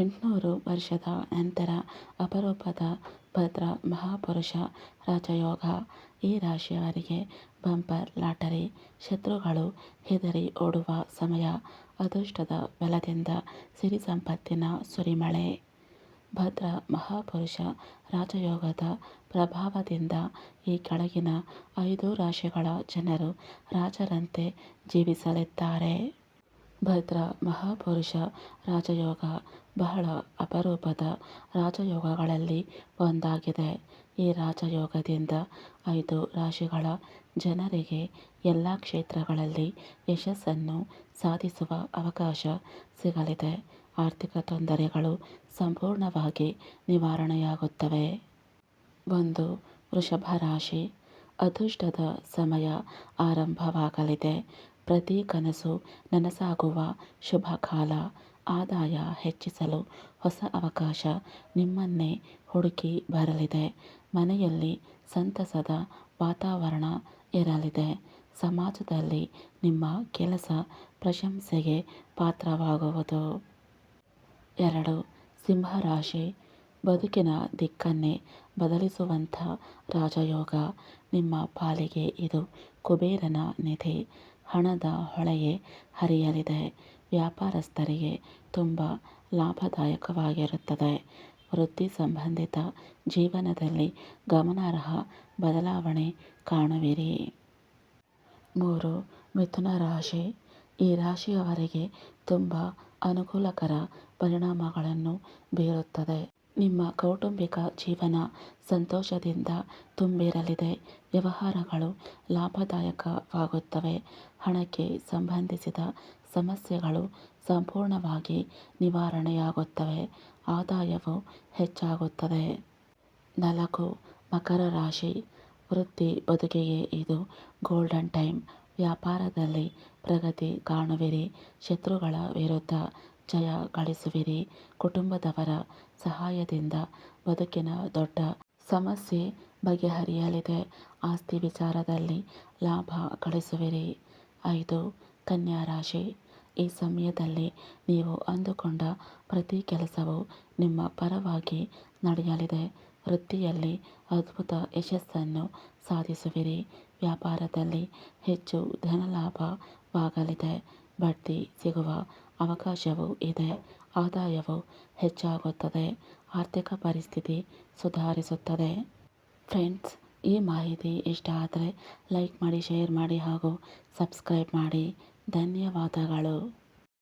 ಎಂಟುನೂರು ವರ್ಷದ ನಂತರ ಅಪರೂಪದ ಭದ್ರ ಮಹಾಪುರುಷ ರಾಜಯೋಗ ಈ ರಾಶಿಯವರಿಗೆ ಬಂಪರ್, ಲಾಟರಿ ಶತ್ರುಗಳು ಹೆದರಿ ಓಡುವ ಸಮಯ ಅದೃಷ್ಟದ ಬಲದಿಂದ ಸಿರಿ ಸಂಪತ್ತಿನ ಸುರಿಮಳೆ. ಭದ್ರ ಮಹಾಪುರುಷ ರಾಜಯೋಗದ ಪ್ರಭಾವದಿಂದ ಈ ಕೆಳಗಿನ ಐದು ರಾಶಿಗಳ ಜನರು ರಾಜರಂತೆ ಜೀವಿಸಲಿದ್ದಾರೆ. ಭದ್ರ ಮಹಾಪುರುಷ ರಾಜಯೋಗ ಬಹಳ ಅಪರೂಪದ ರಾಜಯೋಗಗಳಲ್ಲಿ ಒಂದಾಗಿದೆ. ಈ ರಾಜಯೋಗದಿಂದ ಐದು ರಾಶಿಗಳ ಜನರಿಗೆ ಎಲ್ಲ ಕ್ಷೇತ್ರಗಳಲ್ಲಿ ಯಶಸ್ಸನ್ನು ಸಾಧಿಸುವ ಅವಕಾಶ ಸಿಗಲಿದೆ. ಆರ್ಥಿಕ ತೊಂದರೆಗಳು ಸಂಪೂರ್ಣವಾಗಿ ನಿವಾರಣೆಯಾಗುತ್ತವೆ. ಒಂದು ವೃಷಭ ರಾಶಿ. ಅದೃಷ್ಟದ ಸಮಯ ಆರಂಭವಾಗಲಿದೆ. ಪ್ರತಿ ಕನಸು ನನಸಾಗುವ ಶುಭ ಕಾಲ ಆದಾಯ ಹೆಚ್ಚಿಸಲು ಹೊಸ ಅವಕಾಶ ನಿಮ್ಮನ್ನೇ ಹುಡುಕಿ ಬರಲಿದೆ. ಮನೆಯಲ್ಲಿ ಸಂತಸದ ವಾತಾವರಣ ಇರಲಿದೆ. ಸಮಾಜದಲ್ಲಿ ನಿಮ್ಮ ಕೆಲಸ ಪ್ರಶಂಸೆಗೆ ಪಾತ್ರವಾಗುವುದು. ಎರಡು, ಸಿಂಹರಾಶಿ ಬದುಕಿನ ದಿಕ್ಕನ್ನೇ ಬದಲಿಸುವಂಥ ರಾಜಯೋಗ. ನಿಮ್ಮ ಪಾಲಿಗೆ ಇದು ಕುಬೇರನ ನಿಧಿ. ಹಣದ ಹೊಳೆಯೇ ಹರಿಯಲಿದೆ. ವ್ಯಾಪಾರಸ್ಥರಿಗೆ ತುಂಬ ಲಾಭದಾಯಕವಾಗಿರುತ್ತದೆ. ವೃತ್ತಿ ಸಂಬಂಧಿತ ಜೀವನದಲ್ಲಿ ಗಮನಾರ್ಹ ಬದಲಾವಣೆ ಕಾಣುವಿರಿ. ಮೂರು, ಮಿಥುನ ರಾಶಿ. ಈ ರಾಶಿಯವರಿಗೆ ತುಂಬ ಅನುಕೂಲಕರ ಪರಿಣಾಮಗಳನ್ನು ಬೀರುತ್ತದೆ. ನಿಮ್ಮ ಕೌಟುಂಬಿಕ ಜೀವನ ಸಂತೋಷದಿಂದ ತುಂಬಿರಲಿದೆ. ವ್ಯವಹಾರಗಳು ಲಾಭದಾಯಕವಾಗುತ್ತವೆ. ಹಣಕ್ಕೆ ಸಂಬಂಧಿಸಿದ ಸಮಸ್ಯೆಗಳು ಸಂಪೂರ್ಣವಾಗಿ ನಿವಾರಣೆಯಾಗುತ್ತವೆ. ಆದಾಯವು ಹೆಚ್ಚಾಗುತ್ತದೆ. ನಾಲ್ಕು, ಮಕರ ರಾಶಿ. ವೃತ್ತಿ ಬದುಕಿಗೆ ಇದು ಗೋಲ್ಡನ್ ಟೈಮ್. ವ್ಯಾಪಾರದಲ್ಲಿ ಪ್ರಗತಿ ಕಾಣುವಿರಿ. ಶತ್ರುಗಳ ವಿರುದ್ಧ ಜಯ ಗಳಿಸುವಿರಿ. ಕುಟುಂಬದವರ ಸಹಾಯದಿಂದ ಬದುಕಿನ ದೊಡ್ಡ ಸಮಸ್ಯೆ ಬಗೆಹರಿಯಲಿದೆ. ಆಸ್ತಿ ವಿಚಾರದಲ್ಲಿ ಲಾಭ ಗಳಿಸುವಿರಿ. ಐದು, ಕನ್ಯಾ ರಾಶಿ. ಈ ಸಮಯದಲ್ಲಿ ನೀವು ಅಂದುಕೊಂಡ ಪ್ರತಿ ಕೆಲಸವೂ ನಿಮ್ಮ ಪರವಾಗಿ ನಡೆಯಲಿದೆ. ವೃತ್ತಿಯಲ್ಲಿ ಅದ್ಭುತ ಯಶಸ್ಸನ್ನು ಸಾಧಿಸುವಿರಿ. ವ್ಯಾಪಾರದಲ್ಲಿ ಹೆಚ್ಚು ಧನಲಾಭವಾಗಲಿದೆ. ಬಡ್ತಿ ಸಿಗುವ ಅವಕಾಶವೂ ಇದೆ. ಆದಾಯವು ಹೆಚ್ಚಾಗುತ್ತದೆ. ಆರ್ಥಿಕ ಪರಿಸ್ಥಿತಿ ಸುಧಾರಿಸುತ್ತದೆ. ಫ್ರೆಂಡ್ಸ್, ಈ ಮಾಹಿತಿ ಇಷ್ಟ ಆದರೆ ಲೈಕ್ ಮಾಡಿ, ಶೇರ್ ಮಾಡಿ ಹಾಗೂ ಸಬ್ಸ್ಕ್ರೈಬ್ ಮಾಡಿ. ಧನ್ಯವಾದಗಳು.